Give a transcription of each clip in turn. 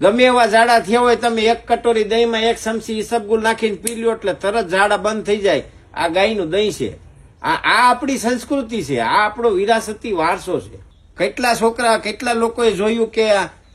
ગમે એવા ઝાડા થયા હોય, તમે એક કટોરી દહીંમાં એક ચમચી ઈસબગુલ નાખીને પી લ્યો એટલે તરત ઝાડા બંધ થઈ જાય. આ ગાયનું દહીં છે. આ આ આપણી સંસ્કૃતિ છે. આ આપણો વિરાસતી વારસો છે. કેટલા છોકરા, કેટલા લોકોએ જોયું કે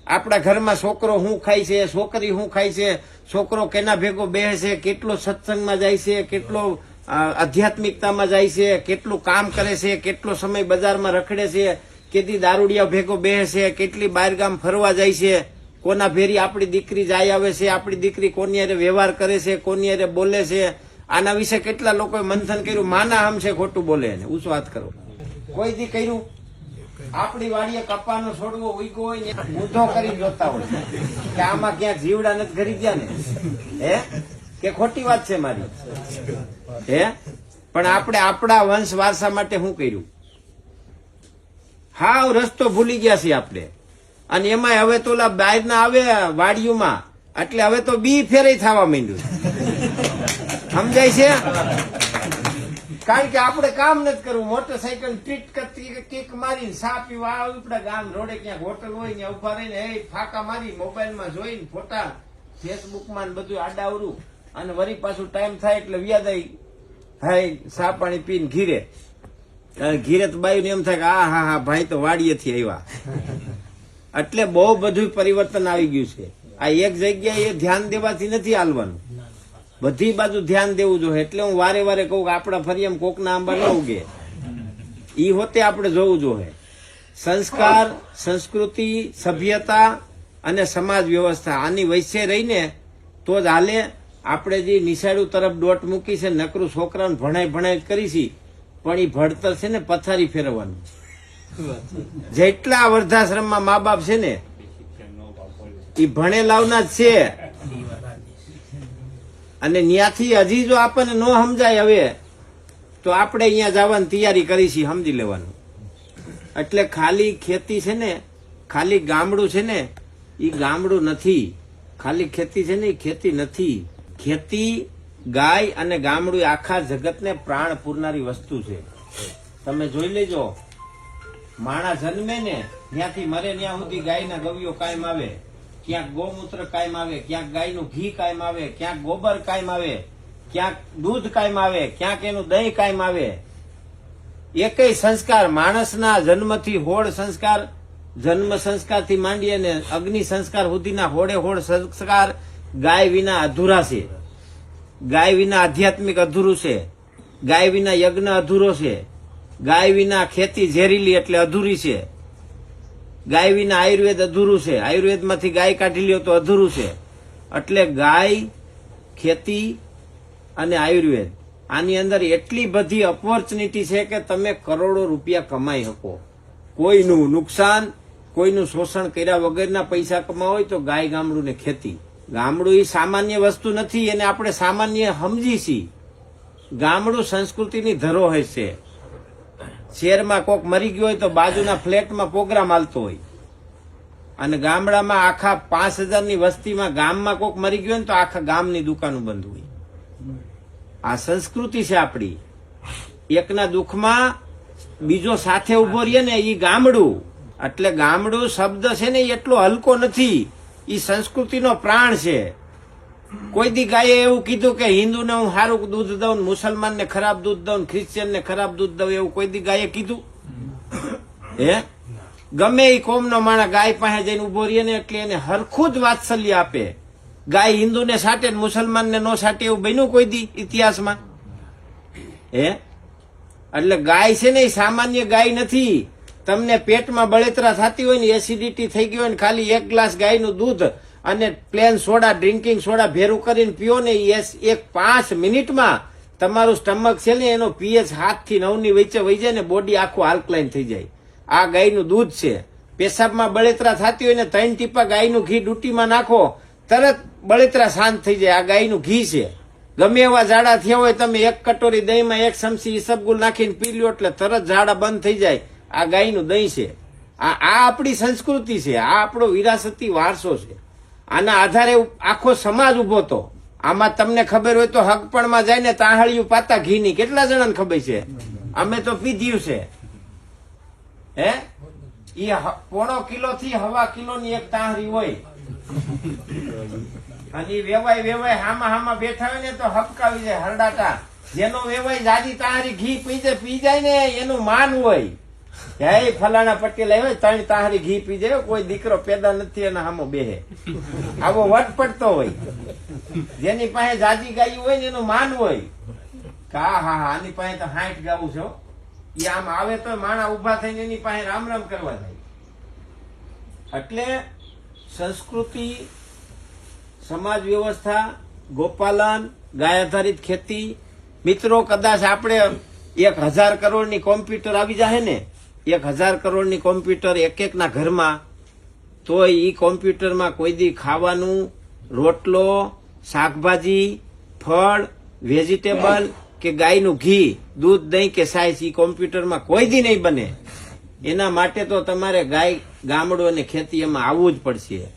આપણા ઘરમાં છોકરો શું ખાય છે, છોકરી શું ખાય છે, છોકરો કેના ભેગો બેસે છે કેટલો સત્સંગમાં જાય છે, કેટલો આધ્યાત્મિકતામાં જાય છે, કેટલું કામ કરે છે, કેટલો સમય બજારમાં રખડે છે, કેટલી દારૂડિયા ભેગો બેસે છે કેટલી બહારગામ ફરવા જાય છે. કોના ભેરી આપણી દીકરી જાય આવે છે, આપણી દીકરી કોની હારે વ્યવહાર કરે છે, કોની હારે બોલે છે, આના વિશે કેટલા લોકોએ મંથન કર્યું, માના આમ છે, ખોટું બોલે એને ઉસ વાત કરો. કોઈ દી કર્યું? આપણી વાડીએ કપાનો છોડવો ઉગ્યો હોય ને, ઊંધો કરી જોતા હોય. કે આમાં ક્યાંક જીવડા નથી ઘરી ગયા ને? હે? કે ખોટી વાત છે મારી? હે? પણ આપણે આપણા વંશ વારસા માટે શું કર્યું? હાવ રસ્તો ભૂલી ગયા છીએ આપણે. અને એમાં હવે તો ઓલા બહારના આવે વાડીઓમાં. એટલે હવે તો બી ફેરે થવા માંડ્યું. સમજાય છે? કારણ કે આપણે કામ નથી કરવું. મોટરસાયકલ ટ્રીટ કરતી કિક મારી સા પીવા ગામ રોડે ક્યાંક હોટલ હોય ને ઊભા રહીને, એ ફાકા મારી મોબાઈલમાં જોઈને ફોટા, ફેસબુકમાં ને બધું આડાવરું. અને વરી પાછું ટાઈમ થાય એટલે વ્યાદાઈ હાય, સા પાણી પીને ઘીરે. ઘીરે તો બાયું એમ થાય કે, આ, હા હા, ભાઈ તો વાડીએથી આવ્યા. એટલે બહુ બધું પરિવર્તન આવી ગયું છે. આ એક જગ્યાએ ધ્યાન દેવાથી નથી હાલવાનું. બધી બાજુ ધ્યાન દેવું જોઈએ. એટલે હું વારે વારે કહું કે આપણા ફરિયામ કોકના આંબા ન ઉગે. ઈ હોતે આપણે જોવું જોઈએ. સંસ્કાર, સંસ્કૃતિ, સભ્યતા અને સમાજ વ્યવસ્થા આની વચ્ચે રહીને તો જ હાલે આપણે જે નિશાળું તરફ દોટ મૂકી છે, નકરું છોકરાને ભણાય ભણાય કરી છે, પણ એ ભણતર છે ને પથારી ફેરવવાનું જેટલા વૃદ્ધાશ્રમમાં મા બાપ છે ને એ ભણેલાવના જ છે. અને ત્યાંથી હજી જો આપણને ન સમજાય હવે, તો આપણે અહીંયા જવાની તૈયારી કરી છીએ સમજી લેવાનું. એટલે ખાલી ખેતી છે ને, ખાલી ગામડું છે ને એ ગામડું નથી. ખાલી ખેતી છે ને એ ખેતી નથી. ખેતી, ગાય અને ગામડું આખા જગતને પ્રાણ પૂરનારી વસ્તુ છે. તમે જોઈ લેજો. માણસ જન્મે ને, ત્યાંથી મરે ત્યાં સુધી ગાયના ગવિયો કાયમ આવે. ક્યાંક ગૌમૂત્ર કાયમ આવે, ક્યાંક ગાયનું ઘી કાયમ આવે, ક્યાંક ગોબર કાયમ આવે, ક્યાંક દૂધ કાયમ આવે, ક્યાંક એનું દહીં કાયમ આવે. એકય સંસ્કાર માણસના જન્મથી હોળ સંસ્કાર, જન્મ સંસ્કારથી માંડી અને અગ્નિ સંસ્કાર સુધીના હોળે હોળ સંસ્કાર ગાય વિના અધૂરા છે. ગાય વિના આધ્યાત્મિક અધૂરું છે. ગાય વિના યજ્ઞ અધૂરો છે. ગાય વિના ખેતી ઝેરીલી એટલે અધૂરી છે. ગાય વિના આયુર્વેદ અધૂરું છે. આયુર્વેદમાંથી ગાય કાઢી લ્યો તો અધૂરું છે. એટલે ગાય, ખેતી અને આયુર્વેદ. આની અંદર એટલી બધી ઓપોર્ચ્યુનિટી છે કે તમે કરોડો રૂપિયા કમાઈ શકો. કોઈનું નુકસાન, કોઈનું શોષણ કર્યા વગરના પૈસા કમાવો હોય તો ગાય ગામડું ને ખેતી. ગામડું એ સામાન્ય વસ્તુ નથી, એને આપણે સામાન્ય સમજી છીએ ગામડું સંસ્કૃતિની ધરોહર છે. શહેરમાં કોક મરી ગયો હોય તો બાજુના ફ્લેટમાં પ્રોગ્રામ હાલતો હોય. અને ગામડામાં આખા પાંચ હજારની વસ્તીમાં ગામમાં કોક મરી ગયો ને તો આખા ગામની દુકાનો બંધ હોય. આ સંસ્કૃતિ છે આપણી એકના દુઃખમાં બીજો સાથે ઊભો રહીએ ને એ ગામડું. એટલે ગામડું શબ્દ છે ને એટલો હલકો નથી. એ સંસ્કૃતિનો પ્રાણ છે. કોઈ દી ગાયે એવું કીધું કે હિન્દુને હું સારું દૂધ દઉં મુસલમાનને ખરાબ દૂધ દઉં ખ્રિશ્ચિયનને ખરાબ દૂધ દઉં એવું કોઈ દી ગાયે કીધું? હે? ગમે એ કોમનો માણસ ગાય પાસે જઈને ઊભો રહીએ ને એટલે એને હરખું જ વાત્સલ્ય આપે. ગાય હિન્દુને સાટે મુસલમાનને ન સાટે એવું બન્યું કોઈ દી ઇતિહાસમાં? હે? એટલે ગાય છે ને એ સામાન્ય ગાય નથી. તમને પેટમાં બળેતરા થતી હોય ને એસિડિટી થઈ ગઈ હોય ને ખાલી એક ગ્લાસ ગાયનું દૂધ અને પ્લેન સોડા ડ્રિંકિંગ સોડા ભેરું કરીને પીઓ ને યસ એક પાંચ મિનિટમાં તમારું સ્ટમક છે ને એનો પીએચ હાથથી નવની વચ્ચે વહી જાય ને બોડી આખું આલ્કલાઇન થઈ જાય. આ ગાયનું દૂધ છે. પેશાબમાં બળેતરા થતી હોય ને ત્રણ ટીપા ગાયનું ઘી ડૂટીમાં નાખો, તરત બળેતરા શાંત થઈ જાય. આ ગાયનું ઘી છે. ગમે એવા ઝાડા થયા હોય તમે એક કટોરી દહીંમાં એક ચમચી ઈસબગુલ નાખીને પી લ્યો એટલે તરત ઝાડા બંધ થઈ જાય. આ ગાયનું દહીં છે. આ આ આપણી સંસ્કૃતિ છે. આ આપણો વિરાસતી વારસો છે. આના આધારે આખો સમાજ ઊભો તો આમાં તમને ખબર હોય તો હકપણમાં જાય ને તાહળિયું પાતા ઘીની. કેટલા જણાને ખબર છે? અમે તો પીધ્યું છે. હે? હ- પોણો કિલો થી હવા કિલો ની એક તાહરી હોય. અને વેવાય વેવાય હામાં હામાં બેઠા હોય ને તો હપકાવી જાય હરડાટા. જેનો વેવાય જાજી તાહારી ઘી પી જાય ને, એનું માન હોય. હે, ફલાણા પટેલ આવ્યો ત્રણ તાહારી ઘી પી જાય કોઈ દીકરો પેદા નથી અને હામો બેહે. આવો વટ પડતો હોય. જેની પાસે જાજી ગાયું હોય ને, એનું માન હોય. કે હા હા, આની પાસે તો હાઈટ ગાવું છો એ આમ આવે તો માણા ઊભા થઈને એની પાસે રામ રામ કરવા જાય. એટલે સંસ્કૃતિ, સમાજ વ્યવસ્થા, ગોપાલન ગાય આધારિત ખેતી, મિત્રો કદાચ આપણે એક હજાર કરોડની કોમ્પ્યુટર આવી જાય ને એક હજાર કરોડની કોમ્પ્યુટર એક એક ના ઘરમાં તો એ કોમ્પ્યુટરમાં કોઈ દી ખાવાનું, રોટલો, શાકભાજી, ફળ, વેજીટેબલ કે ગાયનું ઘી, દૂધ દહીં કે સાઈઝ એ કોમ્પ્યુટરમાં કોઈ દી નહીં બને. એના માટે તો તમારે ગાય, ગામડું અને ખેતી એમાં આવવું જ પડશે.